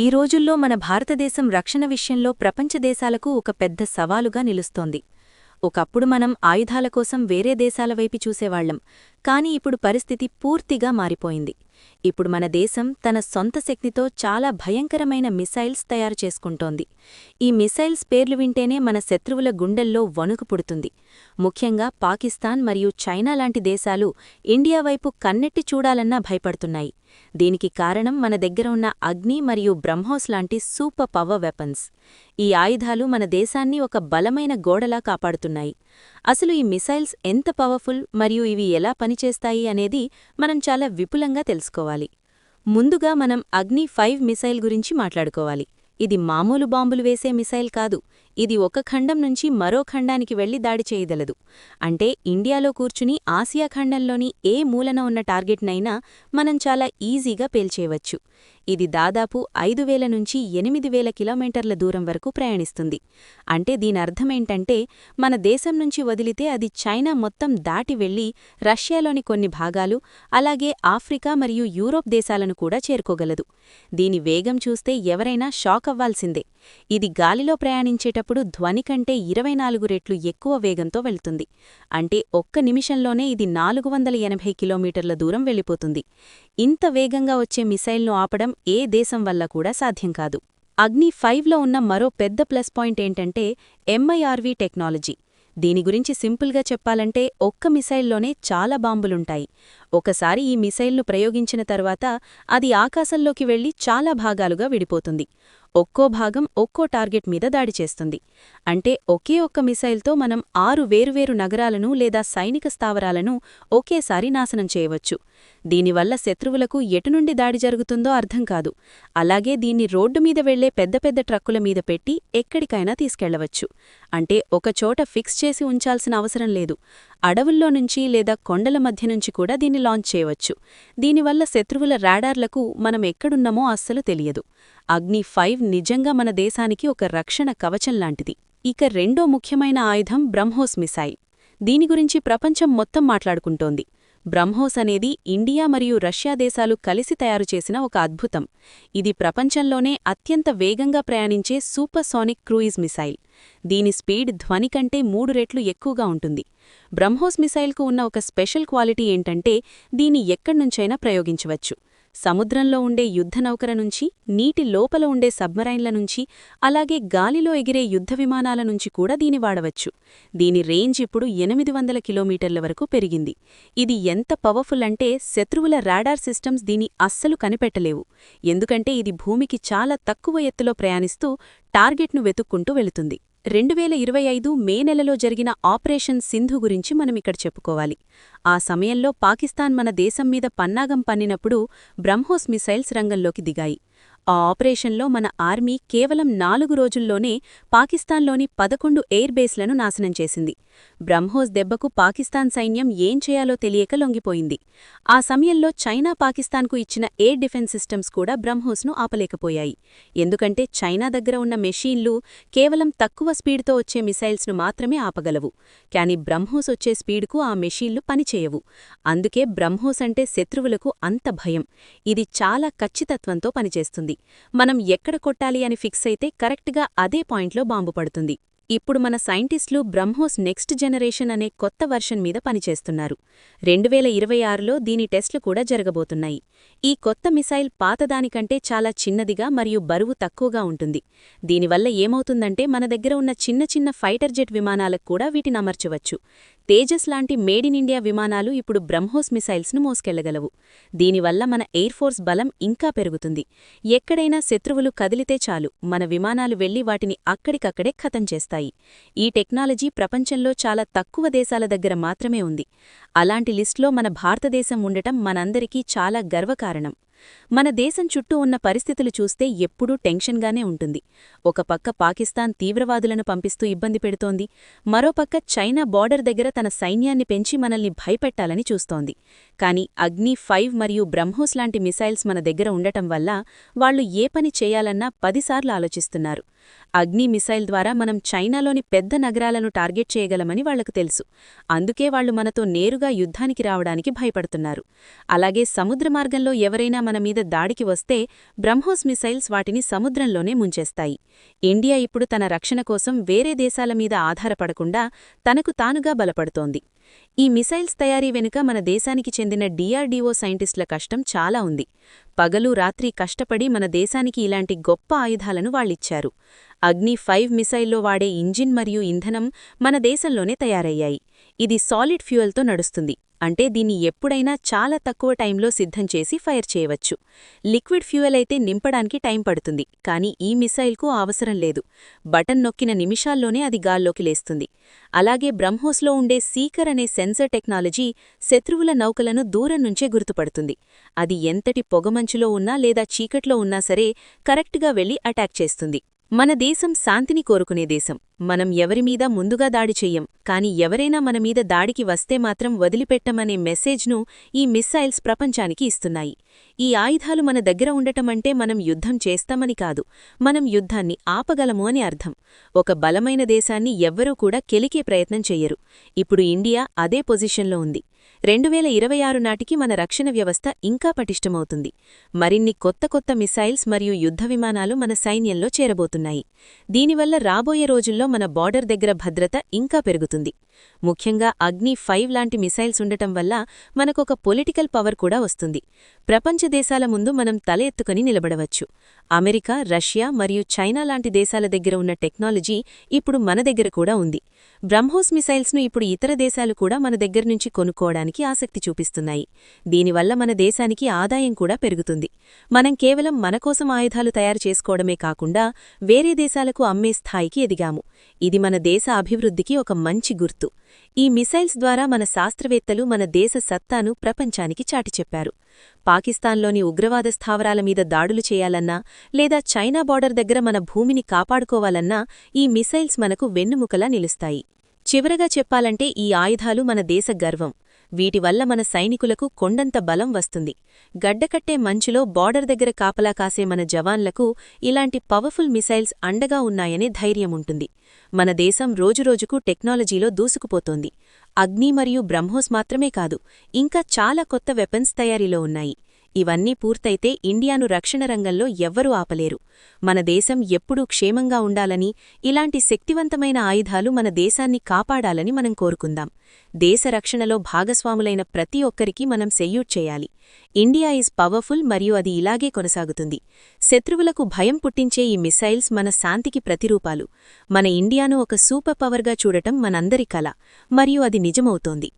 ఈ రోజుల్లో మన భారతదేశం రక్షణ విషయంలో ప్రపంచ దేశాలకు ఒక పెద్ద సవాలుగా నిలుస్తోంది. ఒకప్పుడు మనం ఆయుధాల కోసం వేరే దేశాల వైపు చూసేవాళ్ళం కాని ఇప్పుడు పరిస్థితి పూర్తిగా మారిపోయింది. ఇప్పుడు మన దేశం తన సొంత శక్తితో చాలా భయంకరమైన మిసైల్స్ తయారు చేసుకుంటోంది. ఈ మిసైల్స్ పేర్లు వింటేనే మన శత్రువుల గుండెల్లో వణుకు పుడుతుంది. ముఖ్యంగా పాకిస్తాన్ మరియు చైనా లాంటి దేశాలు ఇండియా వైపు కన్నెట్టి చూడాలన్నా భయపడుతున్నాయి. దీనికి కారణం మన దగ్గర ఉన్న అగ్ని మరియు బ్రహ్మోస్ లాంటి సూపర్ పవర్ వెపన్స్. ఈ ఆయుధాలు మన దేశాన్ని ఒక బలమైన గోడలా కాపాడుతున్నాయి. అసలు ఈ మిసైల్స్ ఎంత పవర్ఫుల్ మరియు ఇవి ఎలా పనిచేస్తాయి అనేది మనం చాలా విపులంగా తెలుసుకోవాలి. ముందుగా మనం అగ్ని ఫైవ్ మిసైల్ గురించి మాట్లాడుకోవాలి. ఇది మామూలు బాంబులు వేసే మిసైల్ కాదు. ఇది ఒక ఖండం నుంచి మరో ఖండానికి వెళ్ళి దాడి చేయగలదు. అంటే ఇండియాలో కూర్చుని ఆసియా ఖండంలోని ఏ మూలన ఉన్న టార్గెట్నైనా మనం చాలా ఈజీగా పేల్చేయవచ్చు. ఇది దాదాపు ఐదు వేల నుంచి ఎనిమిది వేల కిలోమీటర్ల దూరం వరకు ప్రయాణిస్తుంది. అంటే దీనర్థమేంటంటే మన దేశం నుంచి వదిలితే అది చైనా మొత్తం దాటి వెళ్ళి రష్యాలోని కొన్ని భాగాలు అలాగే ఆఫ్రికా మరియు యూరోప్ దేశాలను కూడా చేరుకోగలదు. దీని వేగం చూస్తే ఎవరైనా షాక్ అవ్వాల్సిందే ఇది గాలిలో ప్రయాణించేటప్పుడు ధ్వని కంటే ఇరవై నాలుగు రెట్లు ఎక్కువ వేగంతో వెళ్తుంది. అంటే ఒక్క నిమిషంలోనే ఇది నాలుగు వందల ఎనభై కిలోమీటర్ల దూరం వెళ్ళిపోతుంది. ఇంత వేగంగా వచ్చే మిసైల్ను ఆపడం ఏ దేశం వల్ల కూడా సాధ్యం కాదు. అగ్ని ఫైవ్లో ఉన్న మరో పెద్ద ప్లస్ పాయింట్ ఏంటంటే ఎంఐఆర్వీ టెక్నాలజీ. దీని గురించి సింపుల్గా చెప్పాలంటే ఒక్క మిసైల్లోనే చాలా బాంబులుంటాయి. ఒకసారి ఈ మిసైల్ను ప్రయోగించిన తర్వాత అది ఆకాశంలోకి వెళ్ళి చాలా భాగాలుగా విడిపోతుంది. ఒక్కో భాగం ఒక్కో టార్గెట్ మీద దాడి చేస్తుంది. అంటే ఒకే ఒక్క మిసైల్తో మనం ఆరు వేరువేరు నగరాలను లేదా సైనిక స్థావరాలను ఒకేసారి నాశనం చేయవచ్చు. దీనివల్ల శత్రువులకు ఎటునుండి దాడి జరుగుతుందో అర్థం కాదు. అలాగే దీన్ని రోడ్డు మీద వెళ్ళే పెద్ద పెద్ద ట్రక్కుల మీద పెట్టి ఎక్కడికైనా తీసుకెళ్ళవచ్చు. అంటే ఒకచోట ఫిక్స్ చేసి ఉంచాల్సిన అవసరం లేదు. అడవుల్లో నుంచి లేదా కొండల మధ్య నుంచి కూడా దీన్ని లాంచ్ చేయవచ్చు. దీనివల్ల శత్రువుల రాడార్లకు మనం ఎక్కడున్నామో అస్సలు తెలియదు. అగ్ని ఫైవ్ నిజంగా మన దేశానికి ఒక రక్షణ కవచం లాంటిది. ఇక రెండో ముఖ్యమైన ఆయుధం బ్రహ్మోస్ మిసైల్. దీని గురించి ప్రపంచం మొత్తం మాట్లాడుకుంటోంది. బ్రహ్మోస్ అనేది ఇండియా మరియు రష్యా దేశాలు కలిసి తయారు చేసిన ఒక అద్భుతం. ఇది ప్రపంచంలోనే అత్యంత వేగంగా ప్రయాణించే సూపర్సోనిక్ క్రూయిజ్ మిసైల్. దీని స్పీడ్ ధ్వని కంటే మూడు రెట్లు ఎక్కువగా ఉంటుంది. బ్రహ్మోస్ మిసైల్కు ఉన్న ఒక స్పెషల్ క్వాలిటీ ఏంటంటే దీన్ని ఎక్కడ్నుంచైనా ప్రయోగించవచ్చు. సముద్రంలో ఉండే యుద్ధనౌకర నుంచి నీటి లోపల ఉండే సబ్మరైన్ల నుంచి అలాగే గాలిలో ఎగిరే యుద్ధ విమానాల నుంచి కూడా దీని వాడవచ్చు. దీని రేంజ్ ఇప్పుడు ఎనిమిది వందల కిలోమీటర్ల వరకు పెరిగింది. ఇది ఎంత పవర్ఫుల్ అంటే శత్రువుల రాడార్ సిస్టమ్స్ దీని అస్సలు కనిపెట్టలేవు. ఎందుకంటే ఇది భూమికి చాలా తక్కువ ఎత్తులో ప్రయాణిస్తూ టార్గెట్ను వెతుక్కుంటూ వెళుతుంది. రెండు వేల ఇరవై ఐదు మే నెలలో జరిగిన ఆపరేషన్ సింధు గురించి మనమిక్కడ చెప్పుకోవాలి. ఆ సమయంలో పాకిస్తాన్ మన దేశం మీద పన్నాగం పన్నినప్పుడు బ్రహ్మోస్ మిసైల్స్ రంగంలోకి దిగాయి. ఆ ఆపరేషన్లో మన ఆర్మీ కేవలం నాలుగు రోజుల్లోనే పాకిస్తాన్లోని పదకొండు ఎయిర్ బేస్లను నాశనం చేసింది. బ్రహ్మోస్ దెబ్బకు పాకిస్తాన్ సైన్యం ఏం చేయాలో తెలియక లొంగిపోయింది. ఆ సమయంలో చైనా పాకిస్తాన్కు ఇచ్చిన ఎయిర్ డిఫెన్స్ సిస్టమ్స్ కూడా బ్రహ్మోస్ను ఆపలేకపోయాయి. ఎందుకంటే చైనా దగ్గర ఉన్న మెషీన్లు కేవలం తక్కువ స్పీడ్తో వచ్చే మిసైల్స్ను మాత్రమే ఆపగలవు. కాని బ్రహ్మోస్ వచ్చే స్పీడ్కు ఆ మెషీన్లు పనిచేయవు. అందుకే బ్రహ్మోస్ అంటే శత్రువులకు అంత భయం. ఇది చాలా ఖచ్చితత్వంతో పనిచేస్తుంది. మనం ఎక్కడ కొట్టాలి అని ఫిక్స్ అయితే కరెక్ట్గా అదే పాయింట్లో బాంబు పడుతుంది. ఇప్పుడు మన సైంటిస్టులు బ్రహ్మోస్ నెక్స్ట్ జనరేషన్ అనే కొత్త వర్షన్ మీద పనిచేస్తున్నారు. రెండు వేల ఇరవై ఆరులో దీని టెస్ట్లు కూడా జరగబోతున్నాయి. ఈ కొత్త మిసైల్ పాతదానికంటే చాలా చిన్నదిగా మరియు బరువు తక్కువగా ఉంటుంది. దీనివల్ల ఏమవుతుందంటే మన దగ్గర ఉన్న చిన్న చిన్న ఫైటర్ జెట్ విమానాలకు కూడా వీటిని అమర్చవచ్చు. తేజస్ లాంటి మేడ్ ఇన్ ఇండియా విమానాలు ఇప్పుడు బ్రహ్మోస్ మిసైల్స్ను మోసుకెళ్ళగలవు. దీనివల్ల మన ఎయిర్ ఫోర్స్ బలం ఇంకా పెరుగుతుంది. ఎక్కడైనా శత్రువులు కదిలితే చాలు. మన విమానాలు వెళ్ళి వాటిని అక్కడికక్కడే ఖతం చేస్తాయి. ఈ టెక్నాలజీ ప్రపంచంలో చాలా తక్కువ దేశాల దగ్గర మాత్రమే ఉంది. అలాంటి లిస్ట్లో మన భారతదేశం ఉండటం మనందరికీ చాలా గర్వకారణం. మన దేశం చుట్టూ ఉన్న పరిస్థితులు చూస్తే ఎప్పుడూ టెన్షన్గానే ఉంటుంది. ఒక పక్క పాకిస్తాన్ తీవ్రవాదులను పంపిస్తూ ఇబ్బంది పెడుతోంది. మరోపక్క చైనా బార్డర్ దగ్గర తన సైన్యాన్ని పెంచి మనల్ని భయపెట్టాలని చూస్తోంది. కాని అగ్ని ఫైవ్ మరియు బ్రహ్మోస్ లాంటి మిసైల్స్ మన దగ్గర ఉండటం వల్ల వాళ్ళు ఏ పని చేయాలన్నా పదిసార్లు ఆలోచిస్తున్నారు. అగ్ని మిసైల్ ద్వారా మనం చైనాలోని పెద్ద నగరాలను టార్గెట్ చేయగలమని వాళ్ళకు తెలుసు. అందుకే వాళ్ళు మనతో నేరుగా యుద్ధానికి రావడానికి భయపడుతున్నారు. అలాగే సముద్ర మార్గంలో ఎవరైనా మన మీద దాడికి వస్తే బ్రహ్మోస్ మిసైల్స్ వాటిని సముద్రంలోనే ముంచేస్తాయి. ఇండియా ఇప్పుడు తన రక్షణ కోసం వేరే దేశాల మీద ఆధారపడకుండా తనకు తానుగా బలపడుతోంది. ఈ మిసైల్స్ తయారీ వెనుక మన దేశానికి చెందిన డిఆర్డీఓ సైంటిస్టుల కష్టం చాలా ఉంది. పగలు రాత్రి కష్టపడి మన దేశానికి ఇలాంటి గొప్ప ఆయుధాలను వాళ్ళిచ్చారు. అగ్ని ఫైవ్ మిసైల్లో వాడే ఇంజిన్ మరియు ఇంధనం మన దేశంలోనే తయారయ్యాయి. ఇది సాలిడ్ ఫ్యూయల్తో నడుస్తుంది. అంటే దీన్ని ఎప్పుడైనా చాలా తక్కువ టైంలో సిద్ధం చేసి ఫైర్ చేయవచ్చు. లిక్విడ్ ఫ్యూయల్ అయితే నింపడానికి టైం పడుతుంది. కానీ ఈ మిసైల్కు అవసరం లేదు. బటన్ నొక్కిన నిమిషాల్లోనే అది గాల్లోకి లేస్తుంది. అలాగే బ్రహ్మోస్లో ఉండే సీకర్ అనే సెన్సర్ టెక్నాలజీ శత్రువుల నౌకలను దూరం నుంచే గుర్తుపడుతుంది. అది ఎంతటి పొగమంచులో ఉన్నా లేదా చీకట్లో ఉన్నా సరే కరెక్ట్గా వెళ్ళి అటాక్ చేస్తుంది. మన దేశం శాంతిని కోరుకునే దేశం. మనం ఎవరిమీద ముందుగా దాడి చెయ్యం కాని ఎవరైనా మనమీద దాడికి వస్తే మాత్రం వదిలిపెట్టమనే మెసేజ్ను ఈ మిస్సైల్స్ ప్రపంచానికి ఇస్తున్నాయి. ఈ ఆయుధాలు మన దగ్గర ఉండటమంటే మనం యుద్ధం చేస్తామని కాదు మనం యుద్ధాన్ని ఆపగలము అని అర్థం. ఒక బలమైన దేశాన్ని ఎవ్వరూ కూడా కెలికే ప్రయత్నం చెయ్యరు. ఇప్పుడు ఇండియా అదే పొజిషన్లో ఉంది. రెండు వేల ఇరవై ఆరు నాటికి మన రక్షణ వ్యవస్థ ఇంకా పటిష్టమవుతుంది. మరిన్ని కొత్త కొత్త మిసైల్స్ మరియు యుద్ధ విమానాలు మన సైన్యంలో చేరబోతున్నాయి. దీనివల్ల రాబోయే రోజుల్లో మన బార్డర్ దగ్గర భద్రత ఇంకా పెరుగుతుంది. ముఖ్యంగా అగ్ని ఫైవ్ లాంటి మిసైల్స్ ఉండటం వల్ల మనకొక పొలిటికల్ పవర్ కూడా వస్తుంది. ప్రపంచ దేశాల ముందు మనం తల ఎత్తుకుని నిలబడవచ్చు. అమెరికా రష్యా మరియు చైనా లాంటి దేశాల దగ్గర ఉన్న టెక్నాలజీ ఇప్పుడు మన దగ్గర కూడా ఉంది. బ్రహ్మోస్ మిసైల్స్ను ఇప్పుడు ఇతర దేశాలు కూడా మన దగ్గర నుంచి కొనుక్కోవడానికి ఆసక్తి చూపిస్తున్నాయి. దీనివల్ల మన దేశానికి ఆదాయం కూడా పెరుగుతుంది. మనం కేవలం మనకోసం ఆయుధాలు తయారు చేసుకోవడమే కాకుండా వేరే దేశాలకు అమ్మే స్థాయికి ఎదిగాము. ఇది మన దేశ అభివృద్ధికి ఒక మంచి గుర్తు. ఈ మిసైల్స్ ద్వారా మన శాస్త్రవేత్తలు మన దేశ సత్తాను ప్రపంచానికి చాటిచెప్పారు పాకిస్తాన్లోని ఉగ్రవాద స్థావరాల మీద దాడులు చేయాలన్నా లేదా చైనా బార్డర్ దగ్గర మన భూమిని కాపాడుకోవాలన్నా ఈ మిసైల్స్ మనకు వెన్నుముకలా నిలుస్తాయి. చివరగా చెప్పాలంటే ఈ ఆయుధాలు మన దేశ గర్వం. వీటివల్ల మన సైనికులకు కొండంత బలం వస్తుంది. గడ్డకట్టే మంచులో బార్డర్ దగ్గర కాపలా కాసే మన జవాన్లకు ఇలాంటి పవర్ఫుల్ మిసైల్స్ అండగా ఉన్నాయనే ధైర్యముంటుంది మన దేశం రోజురోజుకు టెక్నాలజీలో దూసుకుపోతోంది. అగ్ని మరియు బ్రహ్మోస్ మాత్రమే కాదు ఇంకా చాలా కొత్త వెపన్స్ తయారీలో ఉన్నాయి. ఇవన్నీ పూర్తయితే ఇండియాను రక్షణ రంగంలో ఎవ్వరూ ఆపలేరు. మన దేశం ఎప్పుడూ క్షేమంగా ఉండాలని ఇలాంటి శక్తివంతమైన ఆయుధాలు మన దేశాన్ని కాపాడాలని మనం కోరుకుందాం. దేశ రక్షణలో భాగస్వాములైన ప్రతి ఒక్కరికి మనం సెల్యూట్ చేయాలి. ఇండియా ఈజ్ పవర్ఫుల్ మరియు అది ఇలాగే కొనసాగుతుంది. శత్రువులకు భయం పుట్టించే ఈ మిసైల్స్ మన శాంతికి ప్రతిరూపాలు. మన ఇండియాను ఒక సూపర్ పవర్గా చూడటం మనందరి కల మరియు అది నిజమవుతోంది.